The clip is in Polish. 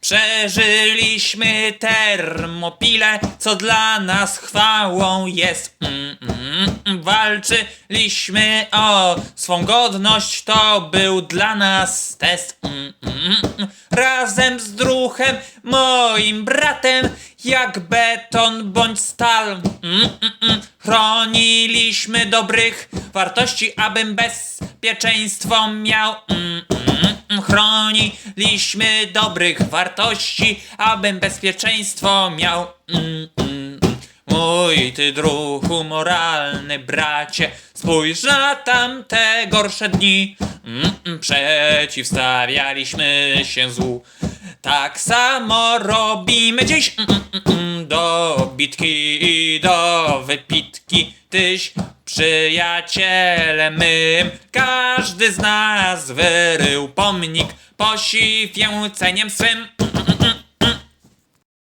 Przeżyliśmy termopile, co dla nas chwałą jest. Walczyliśmy o swą godność, to był dla nas test. Razem z druhem, moim bratem, jak beton bądź stal. Chroniliśmy dobrych wartości, abym bezpieczeństwo miał. Mm, mm, mm. Chroniliśmy dobrych wartości, abym bezpieczeństwo miał. Mm, mm. Mój ty druhu moralny bracie, spójrz na tamte gorsze dni. Mm, mm, Przeciwstawialiśmy się złu. Tak samo robimy dziś mm, mm, mm, do bitki i do wypitki. Tyś przyjacielem mym, każdy z nas wyrył pomnik poświęceniem swym.